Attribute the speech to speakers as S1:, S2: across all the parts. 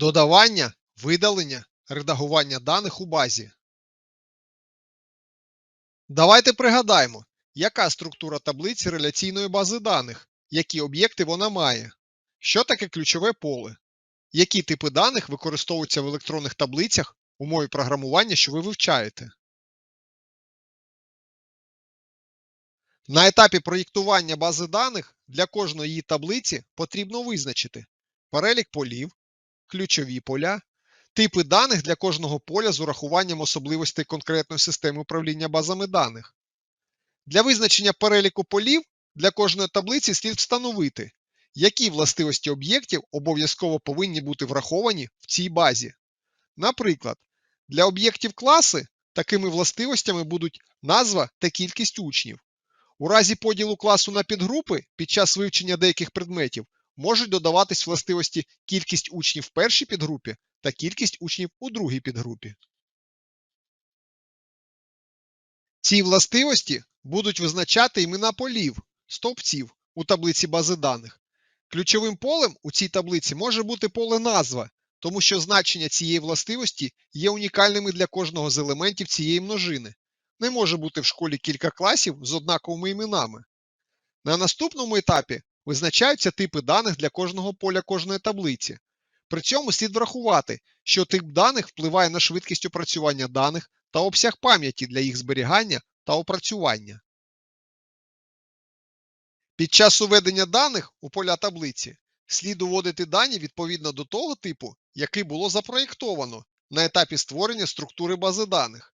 S1: Додавання, видалення, редагування даних у базі. Давайте пригадаємо, яка структура таблиці реляційної бази даних, які об'єкти вона має, що таке ключове поле, які типи даних використовуються в електронних таблицях у мові програмування, що ви вивчаєте. На етапі проєктування бази даних для кожної її таблиці потрібно визначити перелік полів, ключові поля, типи даних для кожного поля з урахуванням особливостей конкретної системи управління базами даних. Для визначення переліку полів для кожної таблиці слід встановити, які властивості об'єктів обов'язково повинні бути враховані в цій базі. Наприклад, для об'єктів класи такими властивостями будуть назва та кількість учнів. У разі поділу класу на підгрупи під час вивчення деяких предметів можуть додаватись властивості кількість учнів в першій підгрупі та кількість учнів у другій підгрупі. Ці властивості будуть визначати імена полів, стовпців у таблиці бази даних. Ключовим полем у цій таблиці може бути поле назва, тому що значення цієї властивості є унікальними для кожного з елементів цієї множини. Не може бути в школі кілька класів з однаковими іменами. На наступному етапі визначаються типи даних для кожного поля кожної таблиці. При цьому слід врахувати, що тип даних впливає на швидкість опрацювання даних та обсяг пам'яті для їх зберігання та опрацювання. Під час уведення даних у поля таблиці слід уводити дані відповідно до того типу, який було запроєктовано на етапі створення структури бази даних.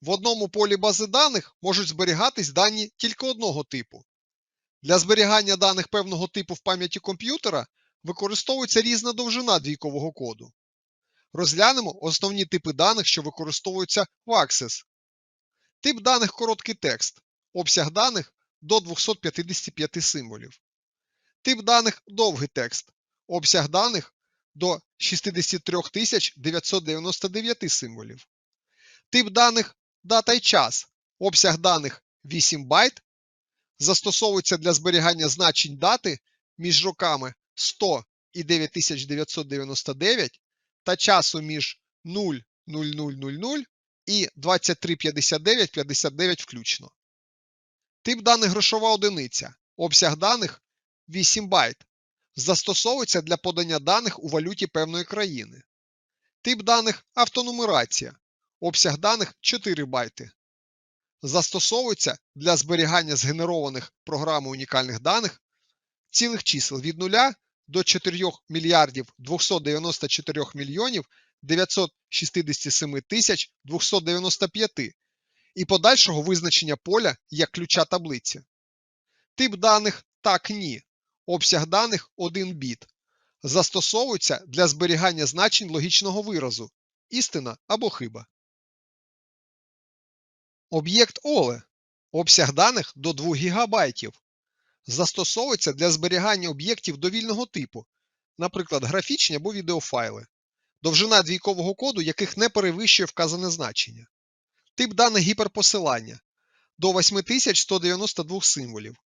S1: В одному полі бази даних можуть зберігатись дані тільки одного типу. Для зберігання даних певного типу в пам'яті комп'ютера використовується різна довжина двійкового коду. Розглянемо основні типи даних, що використовуються в Access. Тип даних короткий текст, обсяг даних до 255 символів. Тип даних довгий текст, обсяг даних до 63 999 символів. Тип даних дата і час, обсяг даних 8 байт, застосовується для зберігання значень дати між роками 100 і 9999 та часу між 0,0000 і 235959 включно. Тип даних грошова одиниця, обсяг даних 8 байт. Застосовується для подання даних у валюті певної країни. Тип даних автонумерація, обсяг даних 4 байти. Застосовується для зберігання згенерованих програмою унікальних даних цілих чисел від 0 до 4 мільярдів 294 мільйонів 967 тисяч 295 і подальшого визначення поля як ключа таблиці. Тип даних так ні. Обсяг даних 1 біт. Застосовується для зберігання значень логічного виразу істина або хиба. Об'єкт OLE. Обсяг даних до 2 ГБ. Застосовується для зберігання об'єктів довільного типу, наприклад, графічні або відеофайли, довжина двійкового коду, яких не перевищує вказане значення. Тип даних гіперпосилання до 8192 символів.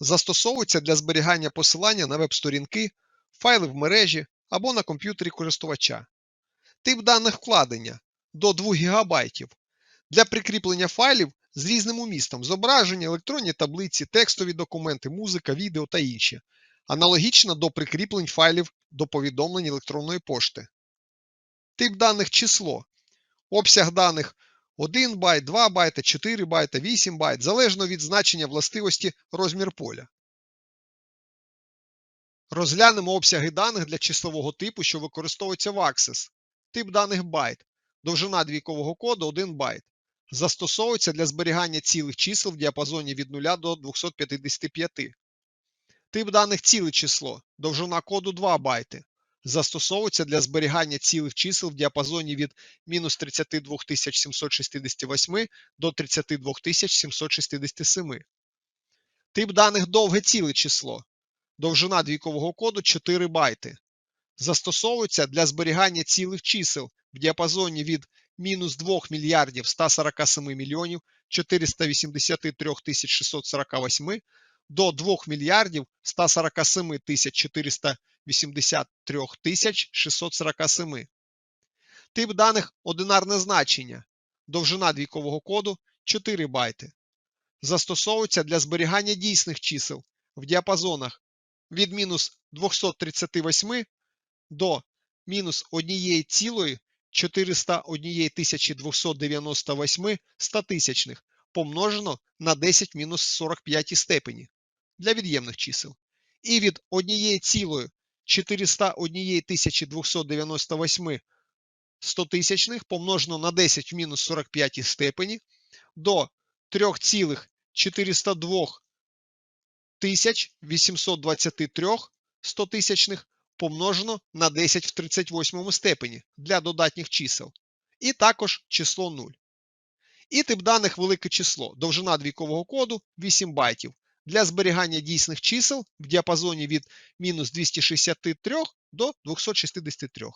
S1: Застосовується для зберігання посилання на веб-сторінки, файли в мережі або на комп'ютері користувача. Тип даних вкладення до 2 ГБ. Для прикріплення файлів з різним умістом зображення, електронні таблиці, текстові документи, музика, відео та інші, аналогічно до прикріплень файлів до повідомлень електронної пошти. Тип даних число. Обсяг даних 1 байт, 2 байта, 4 байта, 8 байт, залежно від значення властивості розмір поля. Розглянемо обсяги даних для числового типу, що використовується в Access. Тип даних байт. Довжина двійкового коду 1 байт. Застосовується для зберігання цілих чисел в діапазоні від 0 до 255. Тип даних ціле число. Довжина коду 2 байти. Застосовується для зберігання цілих чисел в діапазоні від мінус 32 768 до 32 767. Тип даних довге ціле число. Довжина двійкового коду 4 байти. Застосовується для зберігання цілих чисел в діапазоні від мінус 2 мільярдів 147 мільйонів 483 648 до 2 мільярдів 147 тисяч 483 тисяч 647. Тип даних одинарне значення. Довжина двійкового коду 4 байти. Застосовується для зберігання дійсних чисел в діапазонах від мінус 238 до мінус 1,401 298 стотисячних помножено на 10 в мінус 45 степені для від'ємних чисел. І від 1,401 298 стотисячних помножено на 10 в мінус 45 степені до 3,402 тисяч 823 стотисячних помножено на 10 в 38 степені для додатніх чисел. І також число 0. І тип даних велике число. Довжина двійкового коду 8 байтів. Для зберігання дійсних чисел в діапазоні від мінус 263 до 263.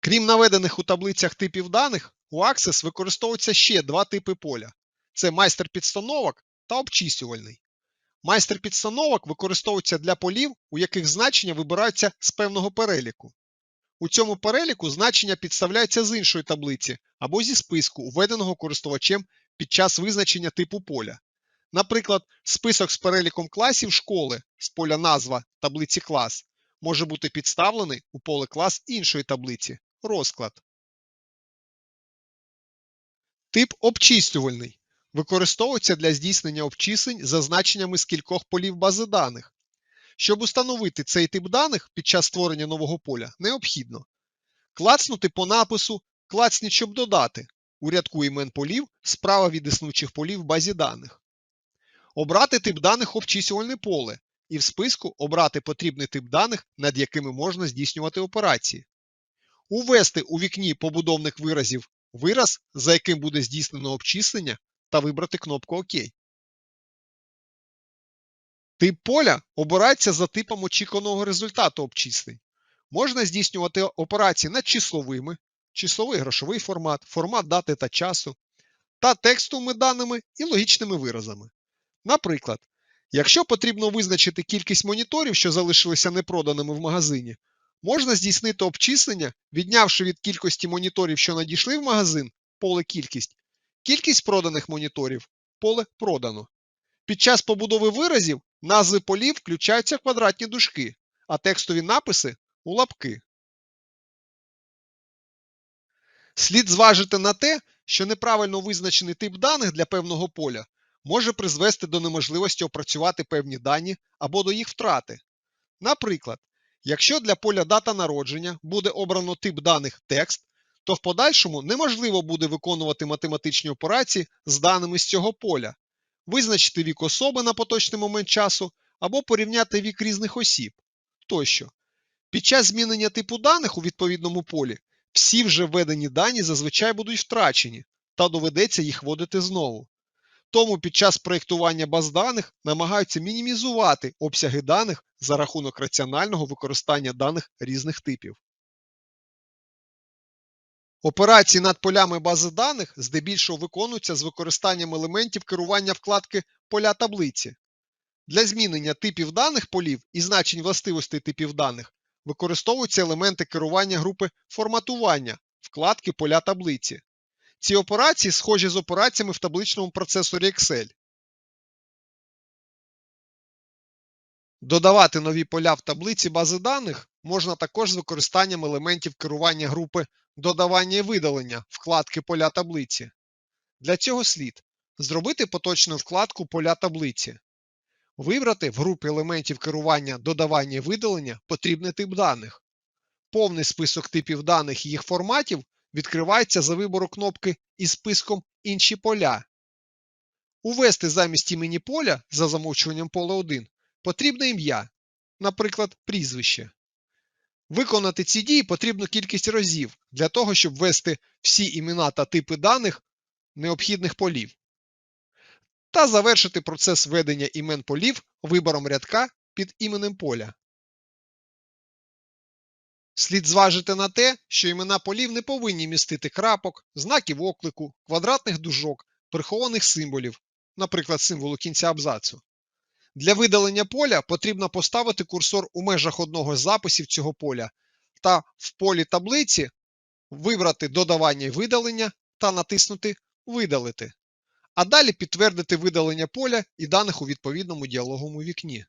S1: Крім наведених у таблицях типів даних, у Access використовуються ще два типи поля: це майстер підстановок та обчислювальний. Майстер підстановок використовується для полів, у яких значення вибираються з певного переліку. У цьому переліку значення підставляються з іншої таблиці або зі списку, введеного користувачем під час визначення типу поля. Наприклад, список з переліком класів школи з поля назва таблиці клас може бути підставлений у поле клас іншої таблиці розклад. Тип обчислювальний використовується для здійснення обчислень за значеннями з кількох полів бази даних. Щоб установити цей тип даних під час створення нового поля, необхідно клацнути по напису Клацніть, щоб додати у рядку імен полів справа від існуючих полів в базі даних. Обрати тип даних обчислювальне поле і в списку обрати потрібний тип даних, над якими можна здійснювати операції. Увести у вікні побудовних виразів вираз, за яким буде здійснено обчислення, та вибрати кнопку ОК. Тип поля обирається за типом очікуваного результату обчислень. Можна здійснювати операції над числовими, числовий грошовий формат, формат дати та часу, та текстовими даними і логічними виразами. Наприклад, якщо потрібно визначити кількість моніторів, що залишилися непроданими в магазині, можна здійснити обчислення, віднявши від кількості моніторів, що надійшли в магазин, поле кількість, кількість проданих моніторів, поле продано. Під час побудови виразів назви полів включаються квадратні дужки, а текстові написи у лапки. Слід зважити на те, що неправильно визначений тип даних для певного поля може призвести до неможливості опрацювати певні дані або до їх втрати. Наприклад, якщо для поля дата народження буде обрано тип даних текст, то в подальшому неможливо буде виконувати математичні операції з даними з цього поля, визначити вік особи на поточний момент часу або порівняти вік різних осіб тощо. Під час змінення типу даних у відповідному полі всі вже введені дані зазвичай будуть втрачені та доведеться їх вводити знову. Тому під час проєктування баз даних намагаються мінімізувати обсяги даних за рахунок раціонального використання даних різних типів. Операції над полями бази даних здебільшого виконуються з використанням елементів керування вкладки Поля таблиці. Для змінення типів даних полів і значень властивостей типів даних використовуються елементи керування групи форматування вкладки Поля таблиці. Ці операції схожі з операціями в табличному процесорі Excel. Додавати нові поля в таблиці бази даних можна також з використанням елементів керування групи додавання і видалення вкладки поля таблиці. Для цього слід зробити поточну вкладку поля таблиці, вибрати в групі елементів керування додавання і видалення потрібний тип даних. Повний список типів даних і їх форматів відкривається за вибору кнопки із списком Інші поля. Увести замість імені поля за замовчуванням поля 1 потрібне ім'я, наприклад, прізвище. Виконати ці дії потрібно кількість разів для того, щоб ввести всі імена та типи даних необхідних полів. Та завершити процес введення імен полів вибором рядка під іменем поля. Слід зважити на те, що імена полів не повинні містити крапок, знаків оклику, квадратних дужок, прихованих символів, наприклад, символу кінця абзацу. Для видалення поля потрібно поставити курсор у межах одного з записів цього поля та в полі таблиці вибрати додавання і видалення та натиснути Видалити, а далі підтвердити видалення поля і даних у відповідному діалоговому вікні.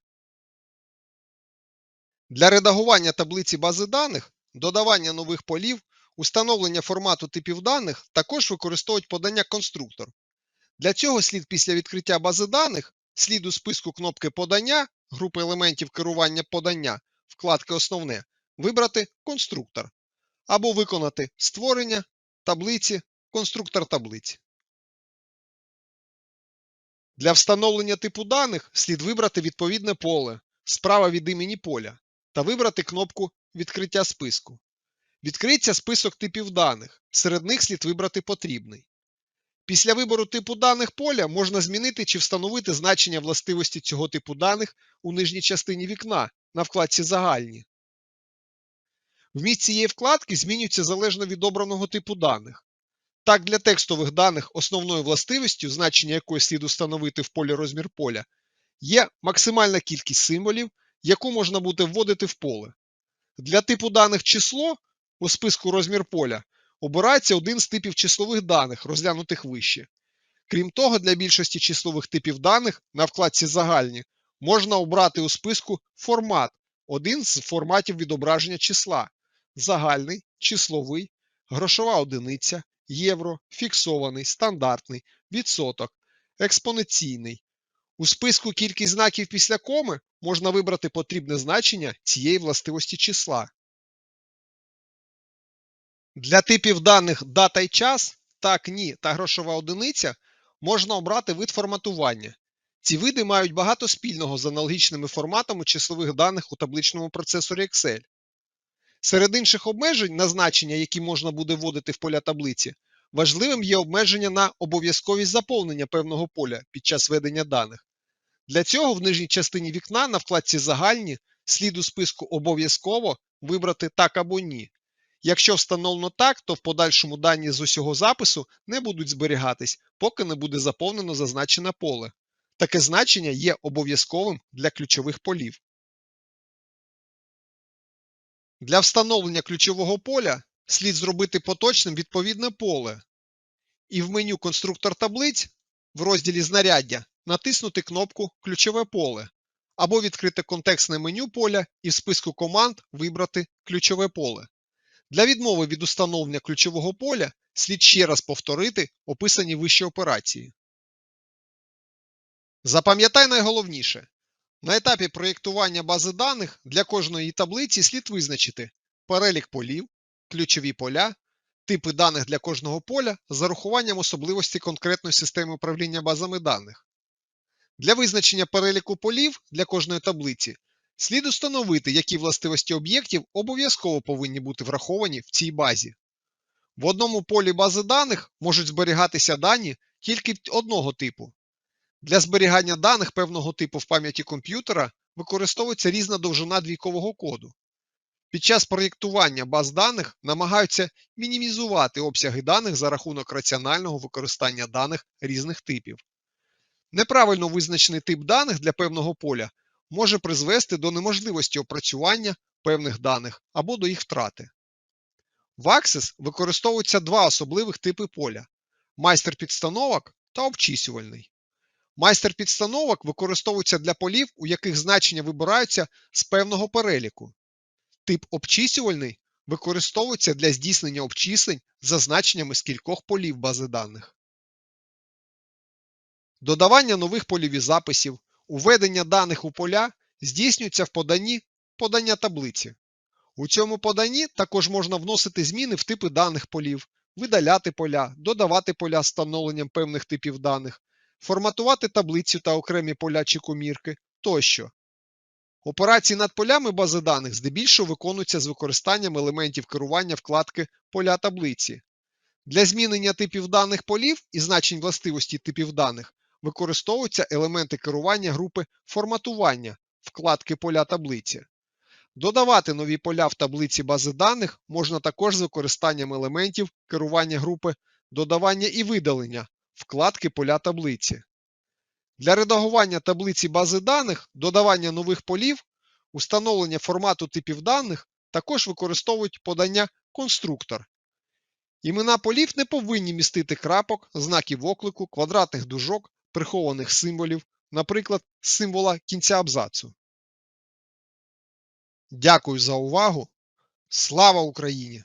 S1: Для редагування таблиці бази даних, додавання нових полів, установлення формату типів даних також використовують подання конструктор. Для цього слід після відкриття бази даних, слід у списку кнопки Подання, групи елементів керування подання, вкладки Основне, вибрати Конструктор або виконати Створення таблиці, конструктор таблиці. Для встановлення типу даних слід вибрати відповідне поле справа від імені поля та вибрати кнопку Відкриття списку. Відкриється список типів даних, серед них слід вибрати потрібний. Після вибору типу даних поля можна змінити чи встановити значення властивості цього типу даних у нижній частині вікна на вкладці Загальні. Вміст цієї вкладки змінюється залежно від обраного типу даних. Так, для текстових даних основною властивістю, значення якої слід установити в полі розмір поля, є максимальна кількість символів, яку можна буде вводити в поле. Для типу даних число у списку розмір поля обирається один з типів числових даних, розглянутих вище. Крім того, для більшості числових типів даних на вкладці Загальні можна обрати у списку формат один з форматів відображення числа загальний, числовий, грошова одиниця, євро, фіксований, стандартний, відсоток, експоненційний. У списку кількість знаків після коми можна вибрати потрібне значення цієї властивості числа. Для типів даних дата і час, так, ні та грошова одиниця можна обрати вид форматування. Ці види мають багато спільного з аналогічними форматами числових даних у табличному процесорі Excel. Серед інших обмежень на значення, які можна буде вводити в поля таблиці, важливим є обмеження на обов'язковість заповнення певного поля під час ведення даних. Для цього в нижній частині вікна на вкладці Загальні слід у списку Обов'язково вибрати Так або Ні. Якщо встановлено так, то в подальшому дані з усього запису не будуть зберігатись, поки не буде заповнено зазначене поле. Таке значення є обов'язковим для ключових полів. Для встановлення ключового поля слід зробити поточним відповідне поле і в меню Конструктор таблиць в розділі Знаряддя натиснути кнопку Ключове поле або відкрити контекстне меню поля і в списку команд вибрати Ключове поле. Для відмови від установлення ключового поля слід ще раз повторити описані вище операції. Запам'ятай найголовніше. На етапі проєктування бази даних для кожної таблиці слід визначити перелік полів, ключові поля, типи даних для кожного поля з урахуванням особливості конкретної системи управління базами даних. Для визначення переліку полів для кожної таблиці слід установити, які властивості об'єктів обов'язково повинні бути враховані в цій базі. В одному полі бази даних можуть зберігатися дані тільки одного типу. Для зберігання даних певного типу в пам'яті комп'ютера використовується різна довжина двійкового коду. Під час проєктування баз даних намагаються мінімізувати обсяги даних за рахунок раціонального використання даних різних типів. Неправильно визначений тип даних для певного поля може призвести до неможливості опрацювання певних даних або до їх втрати. В Access використовуються два особливих типи поля майстер підстановок та обчислювальний. Майстер підстановок використовується для полів, у яких значення вибираються з певного переліку. Тип обчислювальний використовується для здійснення обчислень за значеннями з кількох полів бази даних. Додавання нових полів і записів, уведення даних у поля здійснюється в поданні подання таблиці. У цьому поданні також можна вносити зміни в типи даних полів, видаляти поля, додавати поля з встановленням певних типів даних, форматувати таблицю та окремі поля чи комірки тощо. Операції над полями бази даних здебільшого виконуються з використанням елементів керування вкладки Поля таблиці. Для змінення типів даних полів і значень властивості типів даних використовуються елементи керування групи форматування вкладки поля таблиці. Додавати нові поля в таблиці бази даних можна також з використанням елементів керування групи додавання і видалення вкладки поля таблиці. Для редагування таблиці бази даних, додавання нових полів, установлення формату типів даних також використовують подання конструктор. Імена полів не повинні містити крапок, знаків оклику, квадратних дужок прихованих символів, наприклад, символа кінця абзацу. Дякую за увагу. Слава Україні!